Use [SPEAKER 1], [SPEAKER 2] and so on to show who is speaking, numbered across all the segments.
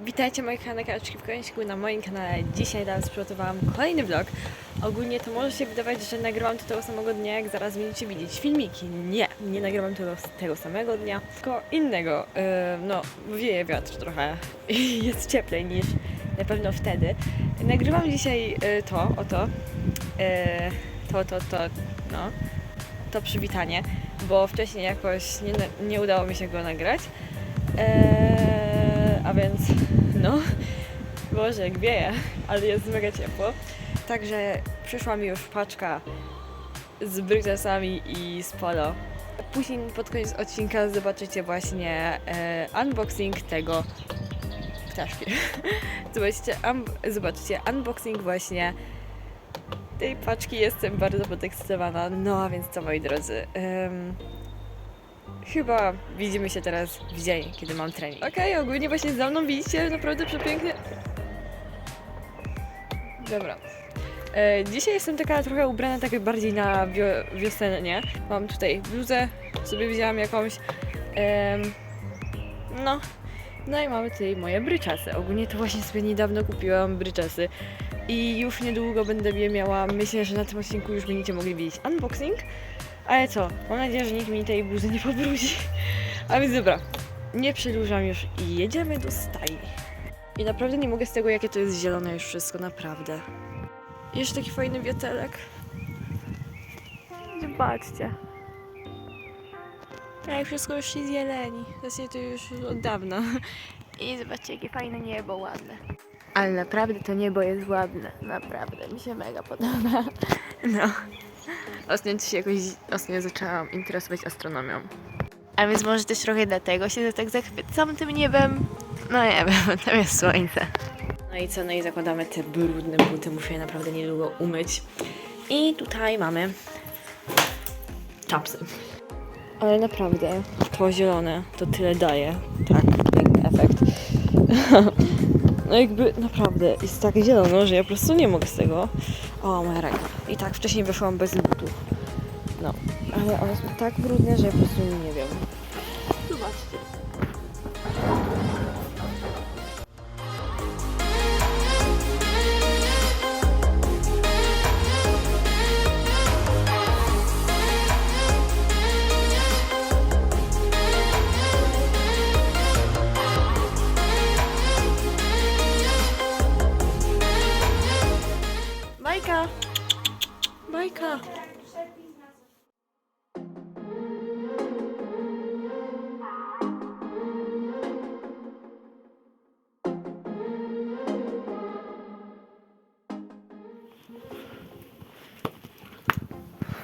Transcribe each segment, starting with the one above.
[SPEAKER 1] Witajcie moje kochane kaczki w końcu na moim kanale. Dzisiaj dla przygotowałam kolejny vlog. Ogólnie to może się wydawać, że nagrywam to tego samego dnia, jak zaraz będziecie widzieć filmiki. Nie, nie nagrywam tego, tego samego dnia, tylko innego. Yy, no, wieje wiatr trochę i jest cieplej niż na pewno wtedy. Nagrywam dzisiaj yy, to, oto, yy, to, to, to, no, to przywitanie, bo wcześniej jakoś nie, nie udało mi się go nagrać. A więc, no, Boże, jak wieje, ale jest mega ciepło. Także przyszła mi już paczka z bryczasami i z polo. Później pod koniec odcinka zobaczycie właśnie e, unboxing tego ptaszki. Zobaczycie, un- zobaczycie unboxing właśnie tej paczki. Jestem bardzo podekscytowana. No a więc co moi drodzy. Chyba widzimy się teraz w dzień, kiedy mam trening. Okej, ogólnie właśnie za mną widzicie naprawdę przepięknie. Dobra. E, dzisiaj jestem taka trochę ubrana tak bardziej na wio- wiosennie. Mam tutaj bluzę, sobie wzięłam jakąś. no. No i mamy tutaj moje bryczasy. Ogólnie to właśnie sobie niedawno kupiłam bryczasy. I już niedługo będę je miała. Myślę, że na tym odcinku już będziecie mogli widzieć unboxing. Ale co? Mam nadzieję, że nikt mi tej bluzy nie pobrudzi. A więc dobra, nie przedłużam już i jedziemy do stajni. I naprawdę nie mogę z tego, jakie to jest zielone już wszystko, naprawdę. Jeszcze taki fajny wietelek. Zobaczcie. Jak wszystko już się zieleni. Właśnie to już od dawna. I zobaczcie, jakie fajne niebo ładne. Ale naprawdę to niebo jest ładne. Naprawdę, mi się mega podoba. No. Ostatnio się jakoś ostatnio zaczęłam interesować astronomią. A więc może też trochę dlatego się tak zachwycam tym niebem. No nie wiem, tam jest słońce. No i co, no i zakładamy te brudne buty, muszę je naprawdę niedługo umyć. I tutaj mamy czapsy. Ale naprawdę, to zielone to tyle daje. Tak, piękny efekt. No jakby naprawdę jest tak zielono, że ja po prostu nie mogę z tego. Ręka. I tak wcześniej wyszłam bez butów. No, ale one są tak brudne, że po prostu nie wiem.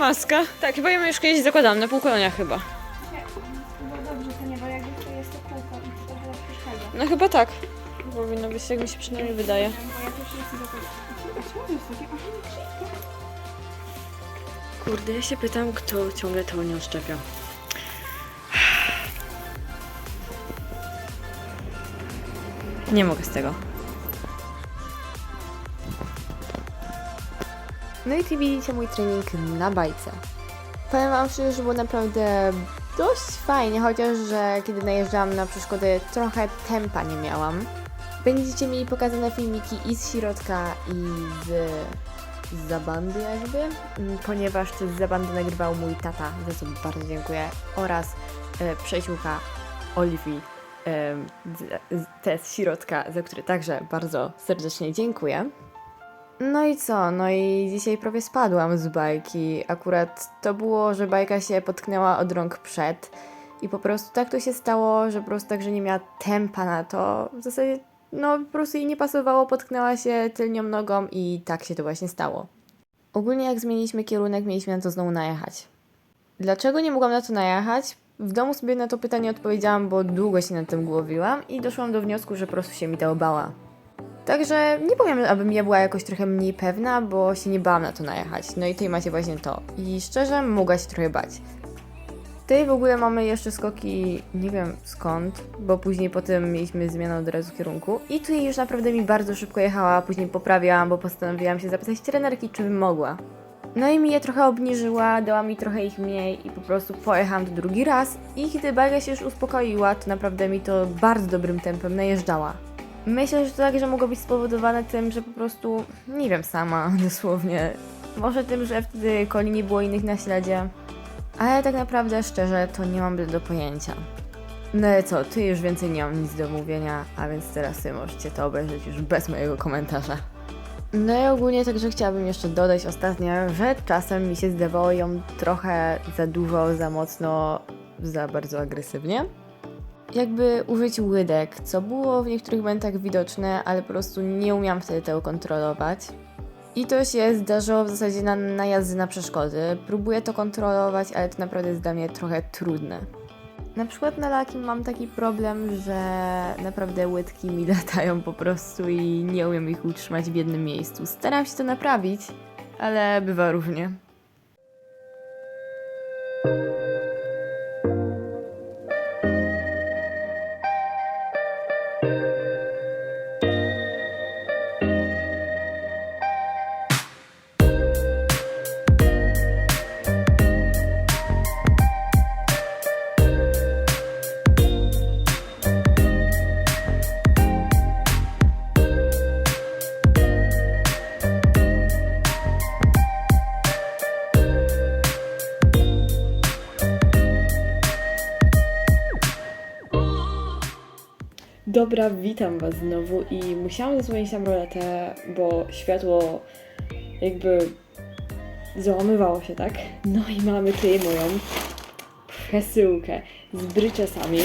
[SPEAKER 1] maska. Tak, chyba ją już kiedyś zakładałam, na półkolonia chyba.
[SPEAKER 2] No dobrze, to nie, bo jakby to jest to kółko i to chyba przeszkadza.
[SPEAKER 1] No chyba tak. Powinno być, jak mi się przynajmniej wydaje.
[SPEAKER 2] Bo ja też nie chcę zakładać. A co to jest takie? Aha, krzyjka.
[SPEAKER 1] Kurde, ja się pytam, kto ciągle to nie szczepia. Nie mogę z tego.
[SPEAKER 3] No i tu widzicie mój trening na bajce. Powiem wam szczerze, że było naprawdę dość fajnie, chociaż, że kiedy najeżdżałam na przeszkody trochę tempa nie miałam. Będziecie mieli pokazane filmiki i z środka i z, zabandy jakby, mm, ponieważ to z zabandy nagrywał mój tata, za co bardzo dziękuję, oraz e, przyjaciółka e, te z środka, za które także bardzo serdecznie dziękuję. No i co? No i dzisiaj prawie spadłam z bajki. Akurat to było, że bajka się potknęła od rąk przed i po prostu tak to się stało, że po prostu tak, że nie miała tempa na to. W zasadzie no po prostu jej nie pasowało, potknęła się tylnią nogą i tak się to właśnie stało. Ogólnie jak zmieniliśmy kierunek, mieliśmy na to znowu najechać. Dlaczego nie mogłam na to najechać? W domu sobie na to pytanie odpowiedziałam, bo długo się nad tym głowiłam i doszłam do wniosku, że po prostu się mi to bała. Także nie powiem, abym ja była jakoś trochę mniej pewna, bo się nie bałam na to najechać. No i tutaj macie właśnie to. I szczerze, mogła się trochę bać. Tutaj w ogóle mamy jeszcze skoki, nie wiem skąd, bo później potem mieliśmy zmianę od razu kierunku. I tutaj już naprawdę mi bardzo szybko jechała, później poprawiałam, bo postanowiłam się zapytać trenerki, czy bym mogła. No i mi je trochę obniżyła, dała mi trochę ich mniej i po prostu pojechałam to drugi raz. I kiedy Baga się już uspokoiła, to naprawdę mi to bardzo dobrym tempem najeżdżała. Myślę, że to także mogło być spowodowane tym, że po prostu, nie wiem sama, dosłownie. Może tym, że wtedy koli nie było innych na śledzie. Ale tak naprawdę, szczerze, to nie mam do pojęcia. No ale co, ty już więcej nie mam nic do mówienia, a więc teraz ty możecie to obejrzeć już bez mojego komentarza. No i ogólnie także chciałabym jeszcze dodać ostatnio, że czasem mi się zdawało ją trochę za dużo, za mocno, za bardzo agresywnie. Jakby użyć łydek, co było w niektórych momentach widoczne, ale po prostu nie umiałam wtedy tego kontrolować. I to się zdarzyło w zasadzie na najazdy na przeszkody. Próbuję to kontrolować, ale to naprawdę jest dla mnie trochę trudne. Na przykład na lakim mam taki problem, że naprawdę łydki mi latają po prostu i nie umiem ich utrzymać w jednym miejscu. Staram się to naprawić, ale bywa różnie.
[SPEAKER 1] Dobra, witam Was znowu i musiałam zasłonić tam roletę, bo światło jakby załamywało się, tak? No i mamy tutaj moją przesyłkę z bryczesami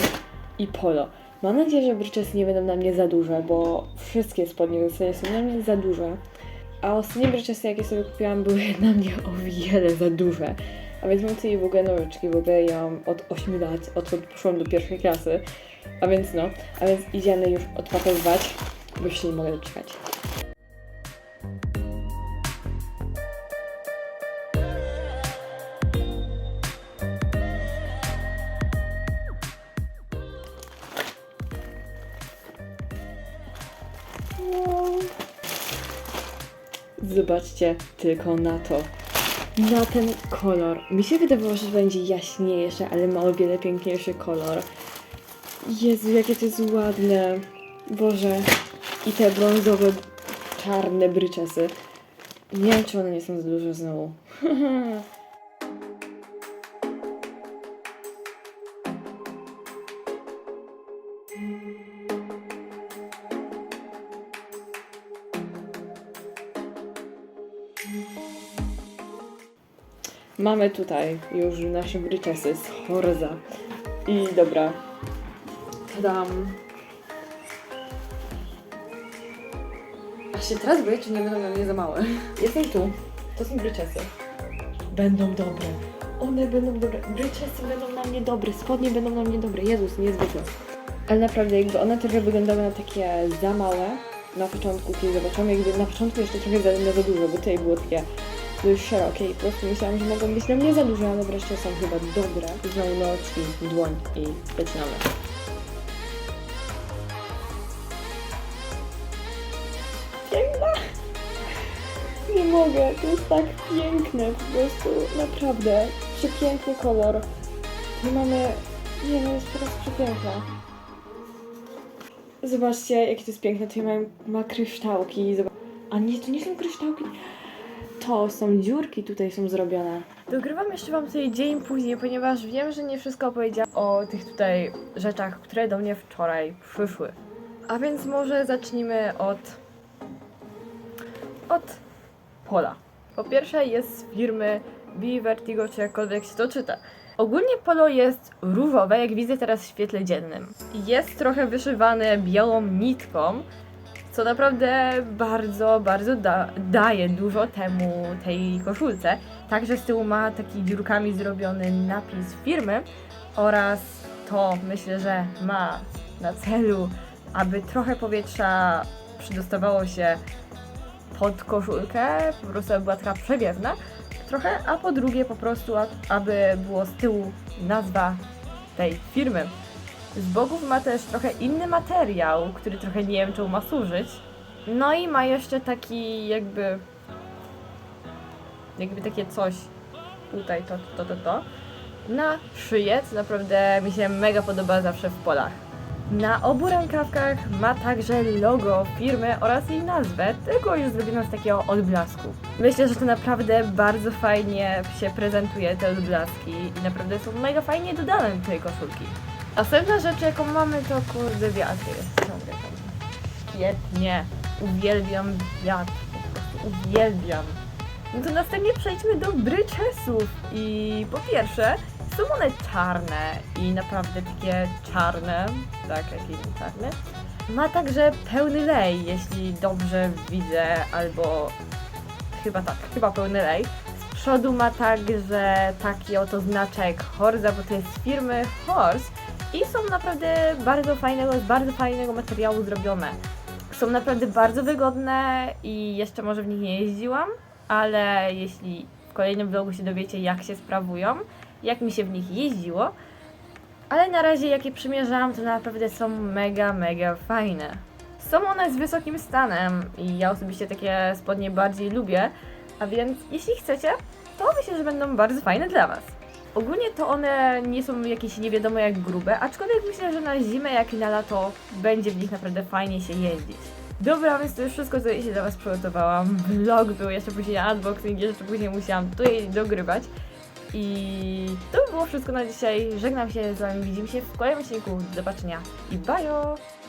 [SPEAKER 1] i polo. Mam nadzieję, że bryczesy nie będą na mnie za duże, bo wszystkie spodnie w zasadzie są na mnie za duże. A ostatnie bryczesy, jakie sobie kupiłam, były na mnie o wiele za duże. A więc mam tutaj w ogóle nożyczki, w ogóle ja mam od 8 lat, odkąd poszłam do pierwszej klasy. A więc no, a więc idziemy już odpakowywać, bo się nie mogę doczekać. Zobaczcie tylko na to. Na ten kolor. Mi się wydawało, że będzie jaśniejszy, ale ma o wiele piękniejszy kolor. Jezu, jakie to jest ładne. Boże. I te brązowe, czarne bryczesy. Nie wiem, czy one nie są za duże znowu. Mamy tutaj już nasze bryczesy z Horza. I dobra. Tadam. Aż się teraz boję, czy nie będą na mnie za małe. Jestem tu. To są bryczesy. Będą dobre. One będą dobre. Bryczesy będą na mnie dobre. Spodnie będą na mnie dobre. Jezus, niezwykle. Ale naprawdę jakby one trochę wyglądały na takie za małe na początku, kiedy zobaczyłam, jakby na początku jeszcze trochę za, za dużo, bo tutaj było takie dość szerokie i po prostu myślałam, że mogą być na mnie za duże, ale wreszcie są chyba dobre. Znowu noczki, dłoń i zaczynamy. Mogę, to jest tak piękne, po prostu naprawdę przepiękny kolor. Tu mamy, nie no jest po prostu przepiękna. Zobaczcie, jakie to jest piękne. Tutaj mają, ma kryształki. Zobacz. A nie, to nie są kryształki. To są dziurki tutaj są zrobione. Dogrywam jeszcze wam tutaj dzień później, ponieważ wiem, że nie wszystko opowiedziałam o tych tutaj rzeczach, które do mnie wczoraj przyszły. A więc może zacznijmy od... od pola. Po pierwsze jest z firmy B Vertigo, czy jakkolwiek się to czyta. Ogólnie polo jest różowe, jak widzę teraz w świetle dziennym. Jest trochę wyszywane białą nitką, co naprawdę bardzo, bardzo da daje dużo temu tej koszulce. Także z tyłu ma taki dziurkami zrobiony napis firmy oraz to myślę, że ma na celu, aby trochę powietrza przydostawało się pod koszulkę, po prostu aby była taka przewiewna trochę, a po drugie po prostu, aby było z tyłu nazwa tej firmy. Z boków ma też trochę inny materiał, który trochę nie wiem czemu ma służyć. No i ma jeszcze taki jakby jakby takie coś tutaj, to, to, to, to na szyję, co naprawdę mi się mega podoba zawsze w polach. Na obu rękawkach ma także logo firmy oraz jej nazwę, tylko już zrobione z takiego odblasku. Myślę, że to naprawdę bardzo fajnie się prezentuje te odblaski i naprawdę są mega fajnie dodane do tej koszulki. Następna rzecz, jaką mamy, to kurde wiatry. Świetnie. Uwielbiam wiatr. Po prostu uwielbiam. No to następnie przejdźmy do bryczesów. I po pierwsze, są one czarne i naprawdę takie czarne, tak, jakie czarne. Ma także pełny lej, jeśli dobrze widzę, albo chyba tak, chyba pełny lej. Z przodu ma także taki oto znaczek Horza, bo to jest z firmy Horse i są naprawdę bardzo fajnego, z bardzo fajnego materiału zrobione. Są naprawdę bardzo wygodne i jeszcze może w nich nie jeździłam, ale jeśli w kolejnym vlogu się dowiecie jak się sprawują, jak mi się w nich jeździło, ale na razie jakie przymierzałam, to naprawdę są mega, mega fajne. Są one z wysokim stanem i ja osobiście takie spodnie bardziej lubię, a więc jeśli chcecie, to myślę, że będą bardzo fajne dla Was. Ogólnie to one nie są jakieś nie wiadomo jak grube, aczkolwiek myślę, że na zimę jak i na lato będzie w nich naprawdę fajnie się jeździć. Dobra, więc to już wszystko, co się dla Was przygotowałam. Vlog był, jeszcze później unboxing, jeszcze później musiałam tutaj dogrywać. I to by było wszystko na dzisiaj. Żegnam się z Wami, widzimy się w kolejnym odcinku. Do zobaczenia i bye!